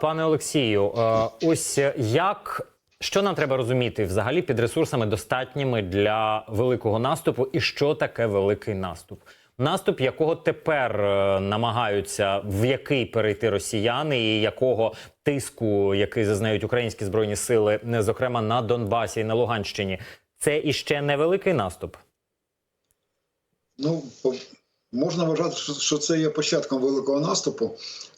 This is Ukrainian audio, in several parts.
Пане Олексію, е, ось як що нам треба розуміти взагалі під ресурсами достатніми для великого наступу, і що таке великий наступ? Наступ, якого тепер е, намагаються в який перейти росіяни, і якого тиску, який зазнають українські збройні сили, зокрема на Донбасі і на Луганщині, це іще не великий наступ. Ну, можна вважати, що- це є початком великого наступу,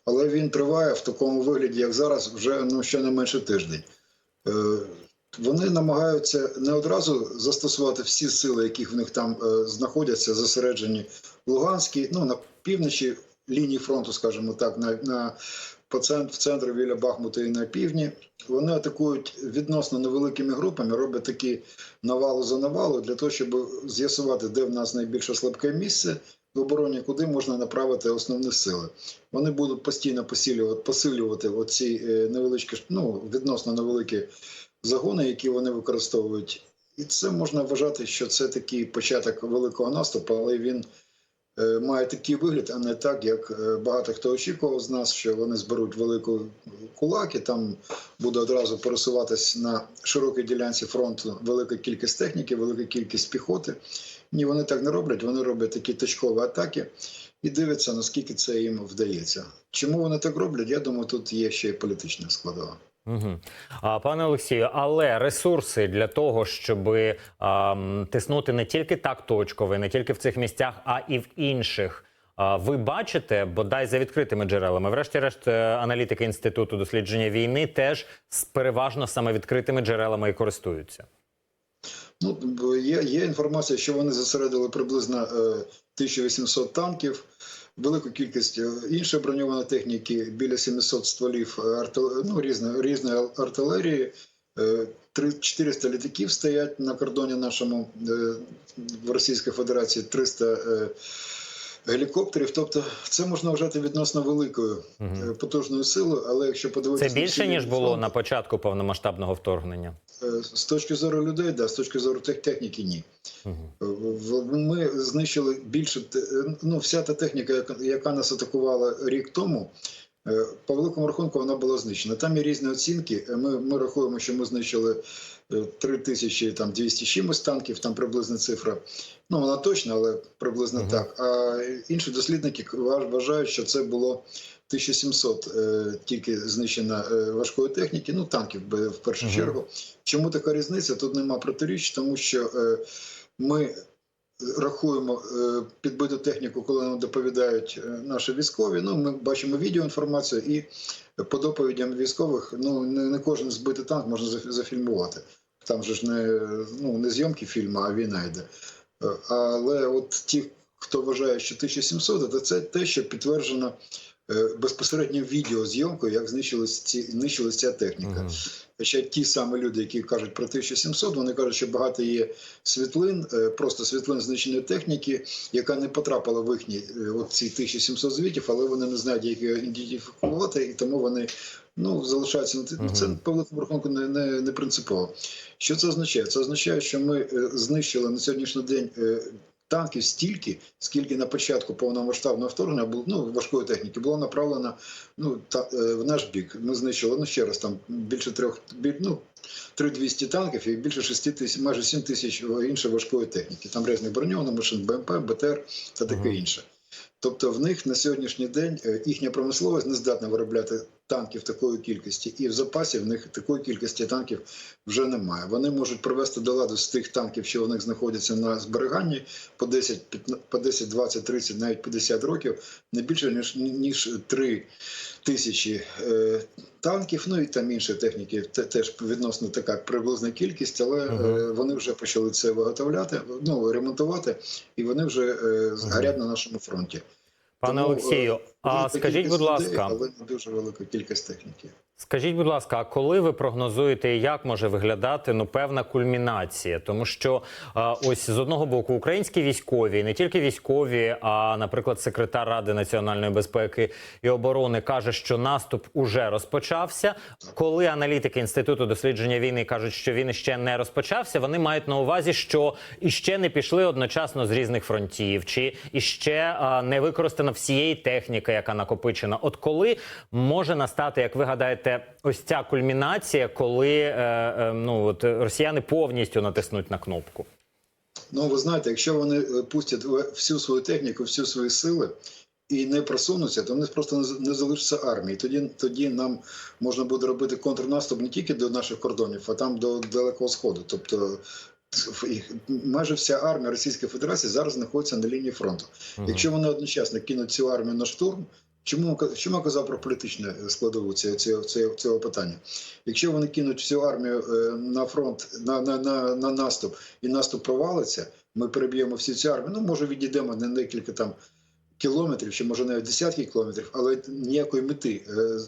але він триває в такому вигляді, як зараз, вже ну, ще не менше тиждень. Е, Вони намагаються не одразу застосувати всі сили, які в них там е, знаходяться, зосереджені в Луганській, ну на півночі лінії фронту, скажімо так, на, на по цент- в центрі біля Бахмута і на півдні. Вони атакують відносно невеликими групами, роблять такі навалу за навалу для того, щоб з'ясувати, де в нас найбільше слабке місце в обороні, куди можна направити основні сили. Вони будуть постійно посилювати, посилювати оці е, невеличкі, ну, відносно невеликі загони, які вони використовують. І це можна вважати, що це такий початок великого наступу, але він е, має такий вигляд, а не так, як е, багато хто очікував з нас, що вони зберуть велику кулак і там буде одразу пересуватись на широкій ділянці фронту велика кількість техніки, велика кількість піхоти. Ні, вони так не роблять. Вони роблять такі точкові атаки і дивляться, наскільки це їм вдається. Чому вони так роблять? Я думаю, тут є ще й політична складова. Угу. А, пане Олексію, але ресурси для того, щоб ам, тиснути не тільки так точково, не тільки в цих місцях, а і в інших. А, ви бачите, бодай за відкритими джерелами. Врешті-решт, е, аналітики інституту дослідження війни теж з переважно саме відкритими джерелами і користуються. Ну, є, є інформація, що вони зосередили приблизно е, 1800 танків, велику кількість е, іншої броньованої техніки, біля 700 стволів е, артил... ну, різної, різної артилерії. Е, три- 400 літаків стоять на кордоні нашому е, в Російській Федерації, 300 е, гелікоптерів. Тобто це можна вважати відносно великою е, потужною силою, але якщо подивитися на більше ніж було на початку повномасштабного вторгнення. Е, З точки зору людей, да, з точки зору техніки, ні. Е, в- Ми знищили більше е, ну, вся та техніка, яка, нас атакувала рік тому. е, По великому рахунку вона була знищена. Там є різні оцінки. Е, Ми, ми рахуємо, що ми знищили е, 3200 чимось танків, там приблизна цифра. Ну, вона точна, але приблизно Мгм. так. А інші дослідники вважають, що це було 1700 е, тільки знищено е, важкої техніки, ну танків би в першу Мгм. чергу. Чому така різниця? Тут нема протиріч, тому що е, ми рахуємо е, підбиту техніку, коли нам доповідають е, наші військові. Ну, ми бачимо відеоінформацію, і по доповідям військових ну не, не кожен збитий танк можна зафільмувати. Там же ж не, ну, не зйомки фільму, а війна йде. Але от ті, хто вважає, що 1700, то це те, що підтверджено безпосередньо відеозйомкою, як знищилась ці знищилась ця техніка. Хоча ті самі люди, які кажуть про 1700, вони кажуть, що багато є світлин, е, просто світлин знищеної техніки, яка не потрапила в їхні е, от ці 1700 звітів, але вони не знають, як її ідентифікувати, і тому вони ну, залишаються на ну, це по великому рахунку не, не, не принципово. Що це означає? Це означає, що ми е, знищили на сьогоднішній день. е, Танків стільки, скільки на початку повномасштабного вторгнення було ну важкої техніки було направлено ну та е, в наш бік. Ми знищили ну ще раз там більше трьох ну 3200 танків і більше 6 тисяч, майже 7 тисяч іншої важкої техніки. Там різних броньованих машин, БМП, БТР та таке інше. Тобто в них на сьогоднішній день е, їхня промисловість не здатна виробляти танків такої кількості, і в запасі в них такої кількості танків вже немає. Вони можуть привести до ладу з тих танків, що у них знаходяться на зберіганні по 10, 15, по 10, 20, 30, навіть 50 років, не більше ніж ніж 3 тисячі е, танків. Ну і там іншої техніки те- теж відносно така приблизна кількість, але Мгм. е, вони вже почали це виготовляти, ну ремонтувати, і вони вже е, згорять на нашому фронті. Пане Тому, Олексію, е, а скажіть, будь людей, ласка, але не дуже велика кількість техніки. Скажіть, будь ласка, а коли ви прогнозуєте, як може виглядати ну певна кульмінація? Тому що а, ось з одного боку українські військові, не тільки військові, а наприклад, секретар Ради національної безпеки і оборони каже, що наступ уже розпочався. Коли аналітики інституту дослідження війни кажуть, що він іще не розпочався, вони мають на увазі, що іще не пішли одночасно з різних фронтів, чи іще а, не використано всієї техніки, яка накопичена. От коли може настати, як ви гадаєте, ось ця кульмінація, коли е, е, ну от росіяни повністю натиснуть на кнопку? Ну, ви знаєте, якщо вони е, пустять всю свою техніку, всю свої сили і не просунуться, то вони просто не з- не залишаться армії. Тоді, тоді нам можна буде робити контрнаступ не тільки до наших кордонів, а там до Далекого Сходу. Тобто майже вся армія Російської Федерації зараз знаходиться на лінії фронту. Якщо вони одночасно кинуть цю армію на штурм, чому, чому я казав про політичну складову цього, цього, цього, питання? Якщо вони кинуть всю армію е, на фронт, на, на, на, на наступ, і наступ провалиться, ми переб'ємо всю цю армію, ну може відійдемо на декілька там. Кілометрів, чи може навіть десятки кілометрів, але ніякої мети е,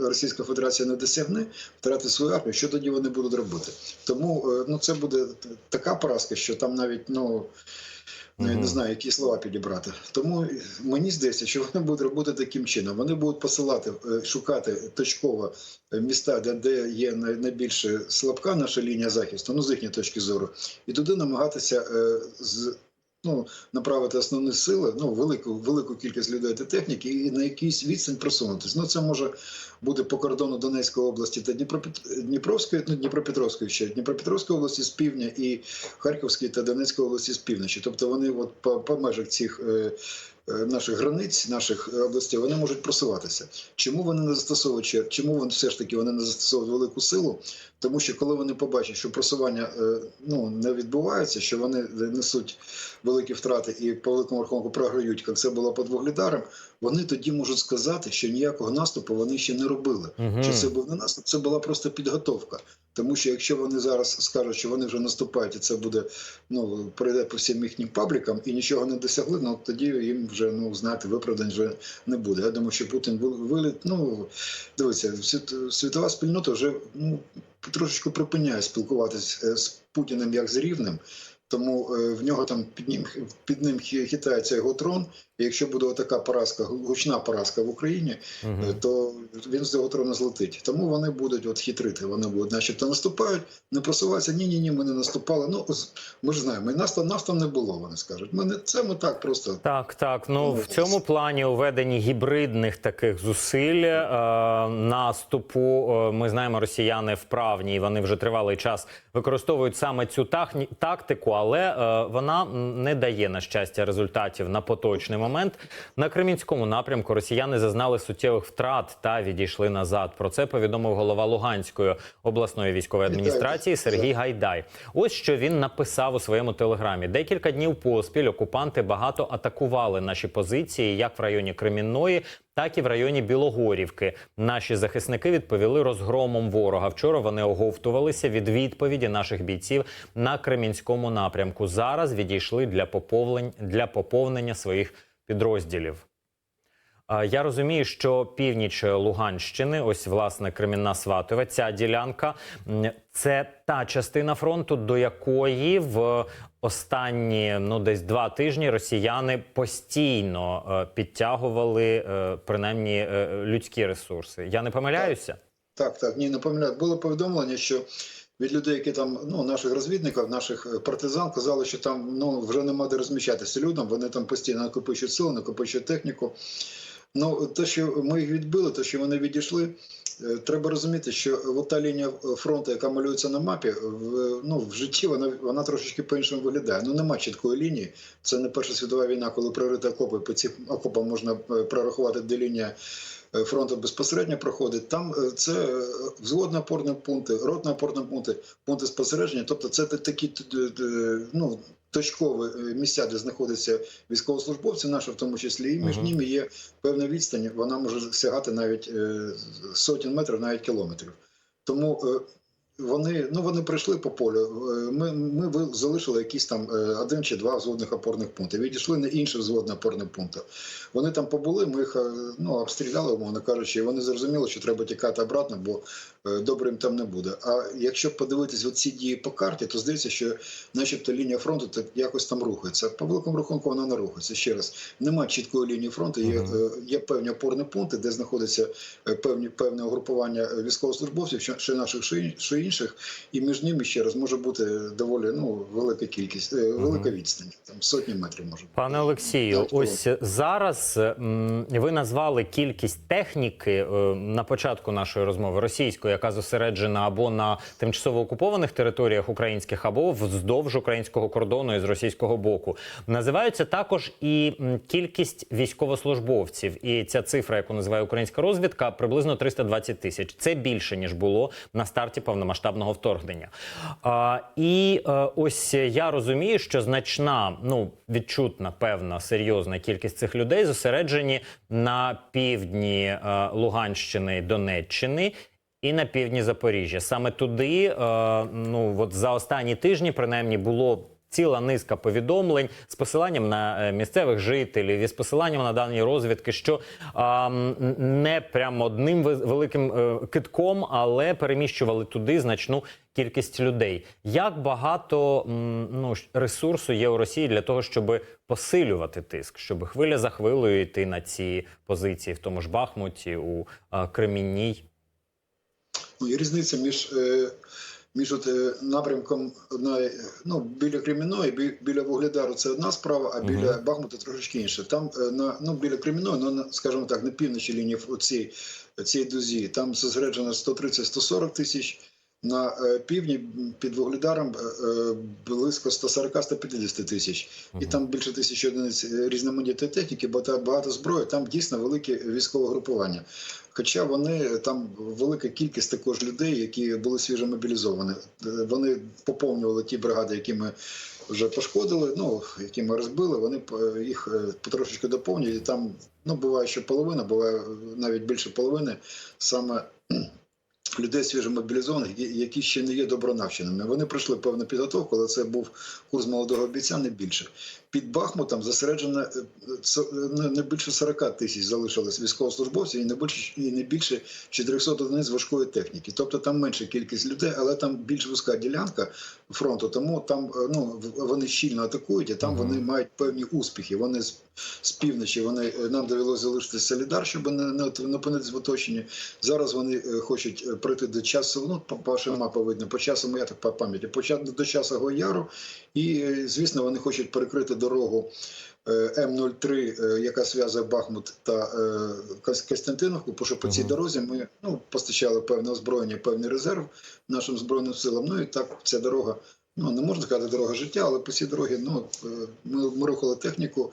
Російська Федерація не досягне втрати свою армію. Що тоді вони будуть робити? Тому е, ну це буде така поразка, що там навіть ну Ну, я не знаю, які слова підібрати. Тому мені здається, що вони будуть робити таким чином. Вони будуть посилати, е, шукати точково е, міста, де, є найбільше слабка наша лінія захисту, ну з їхньої точки зору, і туди намагатися е, з. Ну, направити основні сили, ну велику велику кількість людей та техніки, і на якийсь відстань просунутися. Ну це може бути по кордону Донецької області та Дніпропетровської, ну Дніпропетровської ще Дніпропетровської області з півдня і Харківської та Донецької області з півночі. Тобто вони от по, по межах цих е, наших границь, наших е, областей, вони можуть просуватися. Чому вони не застосовують ще- чому вони все ж таки вони не застосовують велику силу? Тому що коли вони побачать, що просування е, ну не відбувається, що вони несуть великі втрати і по великому рахунку програють, як це було під Вугледаром, вони тоді можуть сказати, що ніякого наступу вони ще не робили. Мгм. Що це був не наступ, це була просто підготовка. Тому що якщо вони зараз скажуть, що вони вже наступають, і це буде ну пройде по всім їхнім паблікам і нічого не досягли, ну тоді їм вже ну знати виправдань вже не буде. Я думаю, що Путін вил- виліт. Ну дивіться, світова спільнота вже ну трошечки припиняє спілкуватися з Путіним як з рівним. Тому е, в нього там під ним під ним хи- хитається його трон. І якщо буде така поразка, гучна поразка в Україні. Е, то він з цього трона злетить. Тому вони будуть от хитрити. Вони будуть, начебто, наступають, не просуваються. Ні, ні, ні, ми не наступали. Ну ми ж знаємо, і нас там нас там не було. Вони скажуть. Ми не це ми так просто. Так, так. Ну в цьому плані у веденні гібридних таких зусиль е, наступу. е, ми знаємо, росіяни вправні, і вони вже тривалий час використовують саме цю тахні- тактику, але е, вона не дає на щастя результатів на поточний момент. На Кремінському напрямку росіяни зазнали суттєвих втрат та відійшли назад. Про це повідомив голова Луганської обласної військової адміністрації Сергій Гайдай. Ось що він написав у своєму телеграмі. Декілька днів поспіль окупанти багато атакували наші позиції, як в районі Кремінної, так і в районі Білогорівки. Наші захисники відповіли розгромом ворога. Вчора вони оговтувалися від відповіді наших бійців на Кремінському напрямку. Зараз відійшли для поповнень для поповнення своїх підрозділів. Я розумію, що північ Луганщини, ось власне Кремінна Сватове, ця ділянка це та частина фронту, до якої в останні ну десь два тижні росіяни постійно е, підтягували е, принаймні е, людські ресурси. Я не помиляюся? Так, так, ні, не помиляю. Було повідомлення, що від людей, які там, ну, наших розвідників, наших партизан, казали, що там ну, вже нема де розміщатися людям, вони там постійно накопичують сили, накопичують техніку. Ну, те, що ми їх відбили, те, що вони відійшли, треба розуміти, що та лінія фронту, яка малюється на мапі, в, ну, в житті вона, вона трошечки по-іншому виглядає. Ну, нема чіткої лінії. Це не Перша світова війна, коли прорити окопи, по цих окопам можна е, прорахувати, де лінія е, фронту безпосередньо проходить. Там е, це е, взводні опорні пункти, ротні опорні пункти, пункти спостереження. Тобто це такі ну, точкові е, місця, де знаходяться військовослужбовці, наші в тому числі, і між ними є певна відстань. Вона може сягати навіть е, сотень метрів, навіть кілометрів. Тому е, вони ну вони прийшли по полю. Е, Ми, ми залишили якісь там е, один чи два взводних опорних пункти. Відійшли на інші взводні опорні пункти. Вони там побули, ми їх е, ну, обстріляли, умовно кажучи, і вони зрозуміли, що треба тікати обратно, бо е, добре їм там не буде. А якщо подивитись ці дії по карті, то здається, що начебто лінія фронту так якось там рухається. По великому рахунку вона не рухається. Ще раз, немає чіткої лінії фронту, є, е, є певні опорні пункти, де знаходяться е, певні певне угрупування військовослужбовців, що, що наших що, інших, і між ними ще раз може бути доволі ну велика кількість, велика відстань, там сотні метрів може бути. Пане Олексію, Так, ось зараз ви назвали кількість техніки на початку нашої розмови російської, яка зосереджена або на тимчасово окупованих територіях українських, або вздовж українського кордону із російського боку. Називаються також і кількість військовослужбовців. І ця цифра, яку називає українська розвідка, приблизно 320 тисяч. Це більше ніж було на старті повномасштабного вторгнення. А, і е, ось я розумію, що значна, ну відчутна, певна, серйозна кількість цих людей зосереджені на півдні е, Луганщини, Донеччини. І на півдні Запоріжжя саме туди, е, ну от за останні тижні, принаймні, було ціла низка повідомлень з посиланням на е, місцевих жителів і з посиланням на дані розвідки, що м, не прямо одним великим е, китком, але переміщували туди значну кількість людей. Як багато м, ну, ресурсу є у Росії для того, щоб посилювати тиск, щоб хвиля за хвилею йти на ці позиції, в тому ж Бахмуті, у е, Кремінній? Ну, і різниця між, е, між от, е, напрямком одна, ну, біля Креміної, бі- біля Вугледару це одна справа, а біля Мгм. Бахмута трошечки інше. Там е, на ну, біля Креміної, ну, скажімо так, на півночі лінії цієї цієї дузі, там зосереджено 130-140 тисяч. На е, півдні під Вугледаром е, е, близько 140-150 тисяч. І там більше тисячі одиниць різноманітної техніки, багато, багато зброї, там дійсно велике військове групування. Хоча вони там велика кількість також людей, які були свіжо мобілізовані. Вони поповнювали ті бригади, які ми вже пошкодили, ну які ми розбили. Вони їх потрошечки доповнюють. І там ну буває, що половина, буває навіть більше половини саме. Людей свіжомобілізованих, які ще не є добронавченими. Вони пройшли певну підготовку, але це був курс молодого бійця, не більше. Під Бахмутом зосереджено е, е, не- не більше 40 тисяч залишилось військовослужбовців і не більше і не більше 400 одиниць важкої техніки. Тобто там менша кількість людей, але там більш вузька ділянка фронту. Тому там е, ну вони щільно атакують, і там Мгм. вони мають певні успіхи. Вони з, з півночі вони нам довелося залишити Солідар, щоб не, не, не опинитися в оточенні. Зараз вони хочуть прийти до часу. Ну по вашій мапі видно, по часу я так по пам'яті, по до часу Яру. І звісно, вони хочуть перекрити дорогу. е, М03, е, яка зв'язує Бахмут та е, Кос- Костянтиновку, бо що по цій дорозі ми ну, постачали певне озброєння, певний резерв нашим збройним силам. Ну і так ця дорога, ну не можна сказати дорога життя, але по цій дорогі ну, е, ми, ми рухали техніку,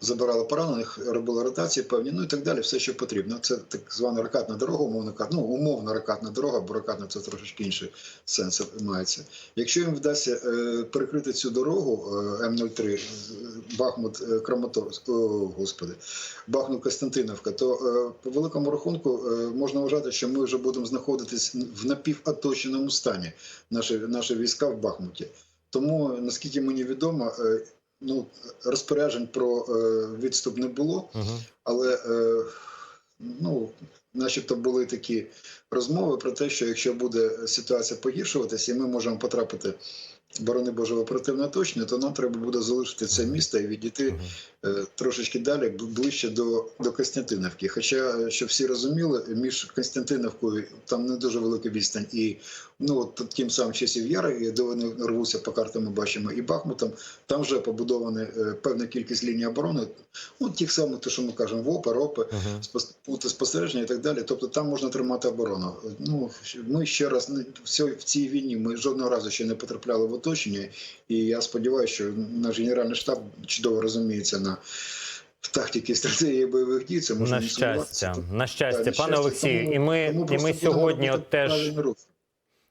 забирали поранених, робили ротації певні, ну і так далі, все, що потрібно. Це так звана ракатна дорога, умовно ну, умовна ракатна дорога, бо ракатна це трошечки інший сенс мається. Якщо їм вдасться е, перекрити цю дорогу е, М03, Бахмут Краматорськ, господи, Бахмут Костянтиновка, то по великому рахунку можна вважати, що ми вже будемо знаходитись в напівоточеному стані наші, наші війська в Бахмуті. Тому, наскільки мені відомо, е, ну, розпоряджень про е, відступ не було, але е, ну, начебто були такі розмови про те, що якщо буде ситуація погіршуватися, і ми можемо потрапити, борони Боже, оперативне оточення, то нам треба буде залишити це місто і відійти е, трошечки далі, ближче до, до Костянтинівки. Хоча, щоб всі розуміли, між Костянтиновкою там не дуже велика відстань, і ну от тим самим часів Яри, де вони рвуться по картам, ми бачимо, і Бахмутом, там вже побудовані е, певна кількість ліній оборони, ну тих самих, то що ми кажемо, ВОПи, РОПи, Угу. спос- спостереження і так далі. Тобто там можна тримати оборону. Ну ми ще раз не в цій, війні. Ми жодного разу ще не потрапляли в оточення, і я сподіваюся, що наш генеральний штаб чудово розуміється на в тактиці стратегії бойових дій. Це можна На щастя, на щастя, пане. Олексію, і ми, тому і ми сьогодні от теж.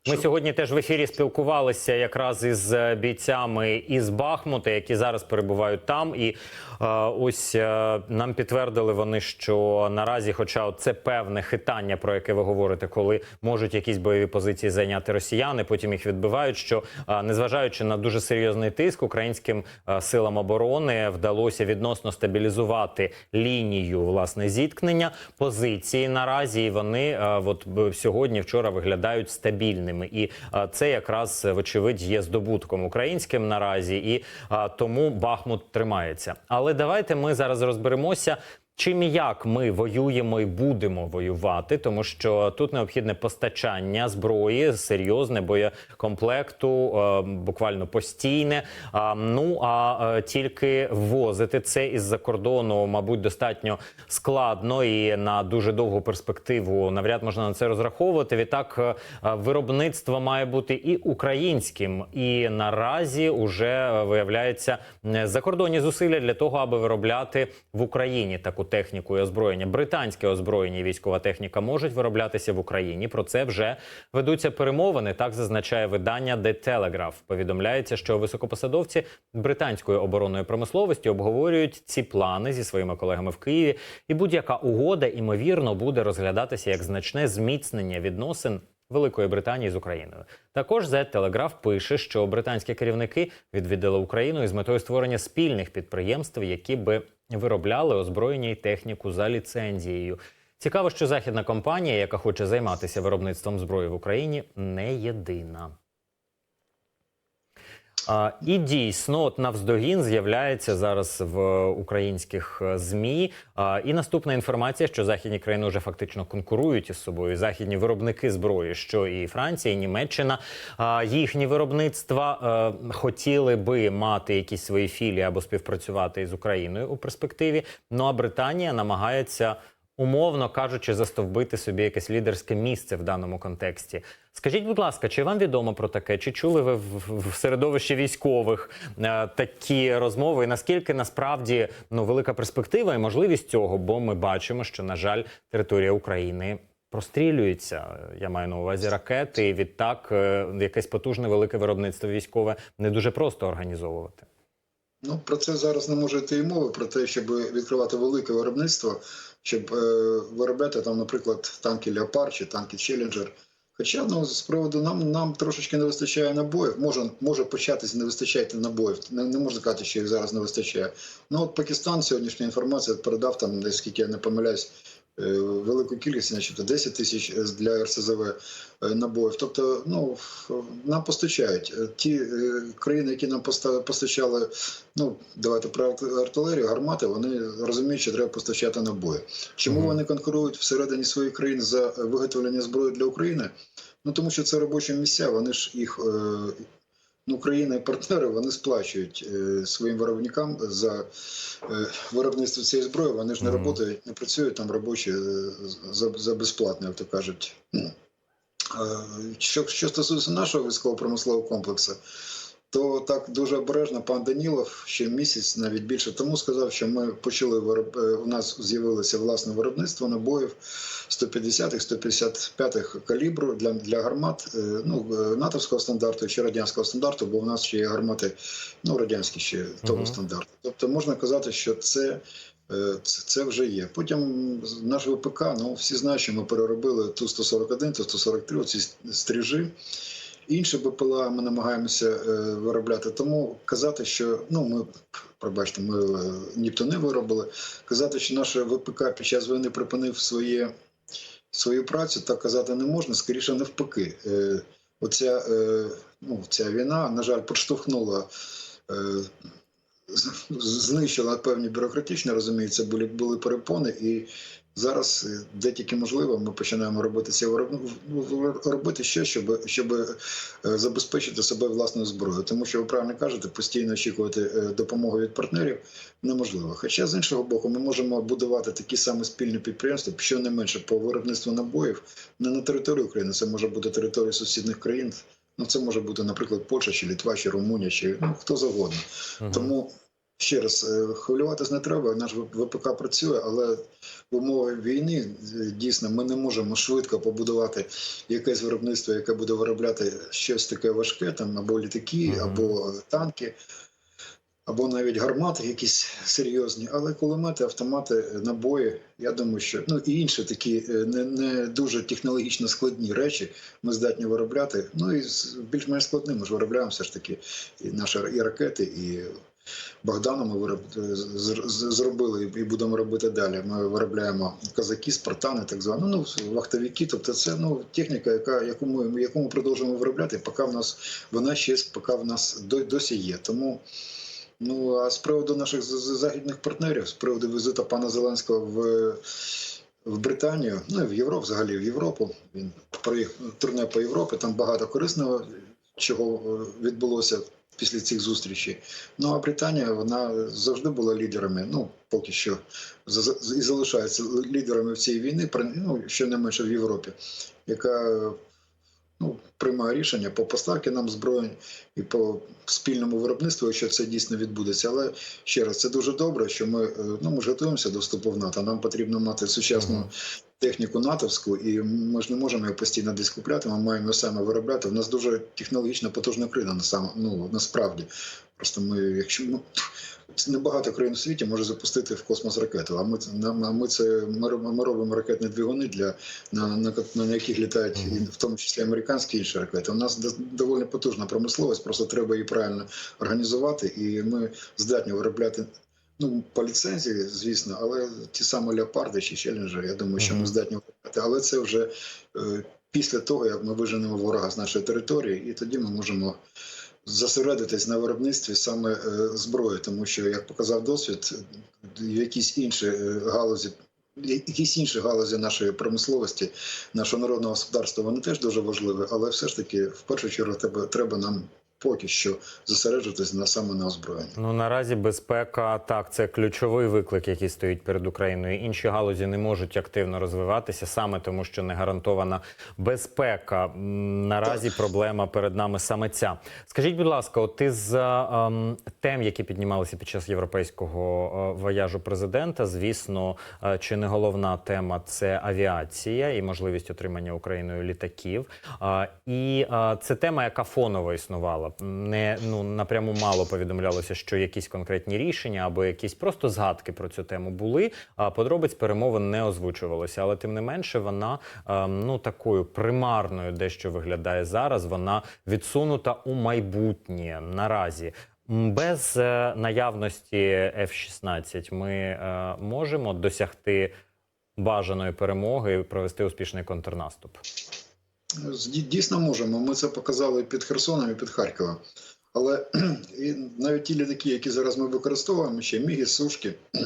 Ми сьогодні теж в ефірі спілкувалися якраз із е, бійцями із Бахмута, які зараз перебувають там. І е, ось е, нам підтвердили вони, що наразі, хоча це певне хитання, про яке ви говорите, коли можуть якісь бойові позиції зайняти росіяни, потім їх відбивають. Що е, незважаючи на дуже серйозний тиск, українським е, силам оборони вдалося відносно стабілізувати лінію власне зіткнення позиції наразі. І вони е, от сьогодні, вчора виглядають стабільними, і е, це якраз вочевидь є здобутком українським наразі, і тому Бахмут тримається. Але давайте ми зараз розберемося. Чим і як ми воюємо і будемо воювати, тому що тут необхідне постачання зброї, серйозне боєкомплекту, е, буквально постійне. А, ну а е, тільки ввозити це із-за кордону, мабуть, достатньо складно і на дуже довгу перспективу навряд можна на це розраховувати. Відтак, е, виробництво має бути і українським, і наразі уже виявляється е, закордонні зусилля для того, аби виробляти в Україні таку техніку і озброєння. Британське озброєння і військова техніка можуть вироблятися в Україні. Про це вже ведуться перемовини. Так зазначає видання The Telegraph. Повідомляється, що високопосадовці британської оборонної промисловості обговорюють ці плани зі своїми колегами в Києві, і будь-яка угода ймовірно буде розглядатися як значне зміцнення відносин. Великої Британії з Україною також The Telegraph пише, що британські керівники відвідали Україну із метою створення спільних підприємств, які би виробляли озброєння і техніку за ліцензією. Цікаво, що західна компанія, яка хоче займатися виробництвом зброї в Україні, не єдина. А, і дійсно, от навздогін з'являється зараз в українських е, змі. А, і наступна інформація, що західні країни вже фактично конкурують із собою. Західні виробники зброї, що і Франція, і Німеччина, а, їхні виробництва е, хотіли би мати якісь свої філії або співпрацювати із Україною у перспективі. Ну а Британія намагається. Умовно кажучи, застовбити собі якесь лідерське місце в даному контексті. Скажіть, будь ласка, чи вам відомо про таке? Чи чули ви в, середовищі військових е, такі розмови? І наскільки насправді ну велика перспектива і можливість цього? Бо ми бачимо, що на жаль, територія України прострілюється. Я маю на увазі ракети. І відтак е, якесь потужне велике виробництво військове не дуже просто організовувати. Ну, про це зараз не може йти і мови, про те, щоб відкривати велике виробництво, щоб е, виробляти там, наприклад, танки Леопард чи танки Челленджер. Хоча ну, з приводу нам нам трошечки не вистачає набоїв. Може, може початись не вистачати набоїв. Не, не можна сказати, що їх зараз не вистачає. Ну от Пакистан сьогоднішня інформація передав там, наскільки скільки я не помиляюсь, велику кількість, значить 10 тисяч для РСЗВ е, набоїв. Тобто, ну нам постачають Е, ті е, країни, які нам постачали, ну давайте про артилерію, гармати, вони розуміють, що треба постачати набої. Чому Мгм. вони конкурують всередині своїх країн за виготовлення зброї для України? Ну тому що це робочі місця, вони ж їх. Ну, країни партнери вони сплачують е, своїм виробникам за е, виробництво цієї зброї. Вони ж не роботають, не працюють там робочі е, за, за безплатно, як то кажуть. Ну, Що, що стосується нашого військово-промислового комплексу, то так дуже обережно пан Данілов ще місяць, навіть більше тому сказав, що ми почали вироб... е, у нас з'явилося власне виробництво набоїв 150-х, 155-х калібру для, для гармат е, ну, е, натовського стандарту чи радянського стандарту, бо в нас ще є гармати ну, радянські ще того Мгм. стандарту. Тобто можна казати, що це Це, це вже є. Потім наш ВПК, ну всі знають, що ми переробили ту 141, ту 143, ці стріжі. Інші БПЛА ми намагаємося е, виробляти. Тому казати, що ну ми пробачте, ми е, нібито не виробили. Казати, що наш ВПК під час війни припинив своє, свою працю, так казати не можна, скоріше навпаки. Е, оця, е, ну, ця війна, на жаль, підштовхнула. Е, знищила певні бюрократичні, розуміється, були, були перепони, і зараз, е, де тільки можливо, ми починаємо робити це вироб- робити ще, щоб, щоб е, забезпечити себе власною зброєю. Тому що ви правильно кажете, постійно очікувати е, допомоги від партнерів неможливо. Хоча з іншого боку, ми можемо будувати такі самі спільні підприємства, що не менше по виробництву набоїв не на території України. Це може бути територія сусідніх країн. Ну, це може бути, наприклад, Польща, чи Літва, чи Румунія, чи ну, хто завгодно. Тому ще раз е, хвилюватись не треба. Наш ВПК працює, але в умови війни е, дійсно ми не можемо швидко побудувати якесь виробництво, яке буде виробляти щось таке важке, там або літаки, або танки. Або навіть гармати якісь серйозні, але кулемети, автомати, набої. Я думаю, що ну і інші такі е, не, не дуже технологічно складні речі ми здатні виробляти. Ну і з більш-менш складними ж виробляємо все ж таки і наші і ракети, і Богдану ми з- зробили і будемо робити далі. Ми виробляємо казаки, спартани, так звані, ну вахтовики. Тобто, це ну техніка, яка яку ми яку ми продовжуємо виробляти, поки в нас вона ще поки в нас досі є. Тому Ну а з приводу наших західних партнерів, з приводу візиту пана Зеленського в, в Британію, ну і в Європу, взагалі в Європу. Він проїхав турне по Європі, там багато корисного, чого е, відбулося після цих зустрічей. Ну а Британія вона завжди була лідерами. Ну поки що і залишається лідерами в цій війні, при- ну щонайменше в Європі, яка ну, приймає рішення по поставки нам зброї і по спільному виробництву, якщо це дійсно відбудеться. Але ще раз, це дуже добре, що ми, е, ну, ми ж готуємося до вступу в НАТО. Нам потрібно мати сучасну. Техніку натовську, і ми ж не можемо її постійно десь купляти, ми маємо саме виробляти. У нас дуже технологічно потужна країна, на сам, ну, насправді. Просто ми, якщо ми, це небагато країн у світі може запустити в космос ракету. А ми а ми це ми робимо, ми робимо ракетні двигуни для на, на, на яких літають і в тому числі американські інші ракети. У нас доволі потужна промисловість, просто треба її правильно організувати, і ми здатні виробляти. Ну, по ліцензії, звісно, але ті самі леопарди чи челленджери, я думаю, що ми здатні виробляти. Але це вже е, після того, як ми виженемо ворога з нашої території, і тоді ми можемо зосередитись на виробництві саме е, зброї, тому що, як показав досвід, якісь інші е, галузі. Якісь інші галузі нашої промисловості, нашого народного господарства, вони теж дуже важливі, але все ж таки, в першу чергу, треба, треба нам поки що зосереджуватись на саме на озброєнні. Ну наразі безпека так, це ключовий виклик, який стоїть перед Україною. Інші галузі не можуть активно розвиватися саме тому, що не гарантована безпека. Наразі проблема перед нами саме ця. Скажіть, будь ласка, от із ем, тем, які піднімалися під час європейського е, вояжу президента, звісно, е, чи не головна тема це авіація і можливість отримання Україною літаків. А, І а, це тема, яка фоново існувала. Не ну напряму мало повідомлялося, що якісь конкретні рішення або якісь просто згадки про цю тему були. А подробиць перемовин не озвучувалося. Але тим не менше, вона ем, ну такою примарною, дещо виглядає зараз. Вона відсунута у майбутнє наразі. Без е, наявності F-16 ми е, можемо досягти бажаної перемоги і провести успішний контрнаступ. Дійсно можемо. Ми це показали під Херсоном і під Харковом. Але і навіть ті літаки, які зараз ми використовуємо, ще міги, сушки,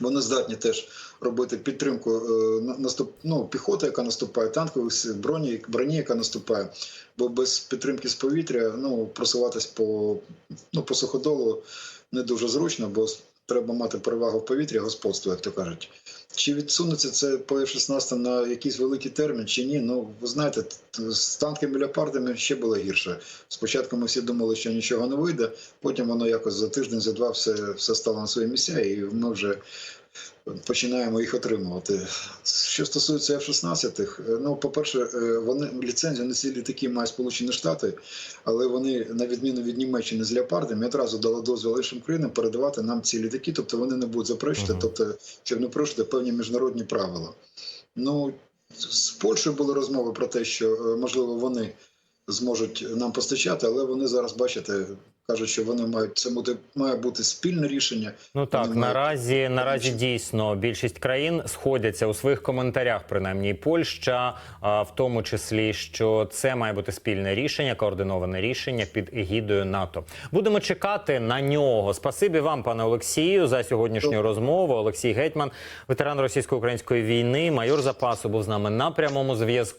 вони здатні теж робити підтримку е, на- наступ, ну, піхоти, яка наступає, танкових броні, броні, яка наступає. Бо без підтримки з повітря ну, просуватись по, ну, по суходолу не дуже зручно, бо треба мати перевагу в повітрі, господство, як то кажуть. Чи відсунеться це по F-16 на якийсь великий термін, чи ні? Ну, ви знаєте, з танками леопардами ще було гірше. Спочатку ми всі думали, що нічого не вийде, потім воно якось за тиждень, за два все, все стало на свої місця, і ми вже починаємо їх отримувати. Що стосується F-16, е, ну, по-перше, е, вони ліцензію на ці літаки мають Сполучені Штати, але вони, на відміну від Німеччини з леопардами, одразу дали дозвіл іншим країнам передавати нам ці літаки, тобто вони не будуть заперечувати, Мгм. тобто, щоб не порушити певні міжнародні правила. Ну, з Польщею були розмови про те, що е, можливо вони зможуть нам постачати, але вони зараз, бачите, кажуть, що вони мають це буде має бути спільне рішення. Ну так, Вони мають- наразі наразі дійсно більшість країн сходяться у своїх коментарях, принаймні і Польща, а, в тому числі, що це має бути спільне рішення, координоване рішення під егідою НАТО. Будемо чекати на нього. Спасибі вам, пане Олексію, за сьогоднішню розмову. Олексій Гетьман, ветеран російсько-української війни, майор запасу, був з нами на прямому зв'язку.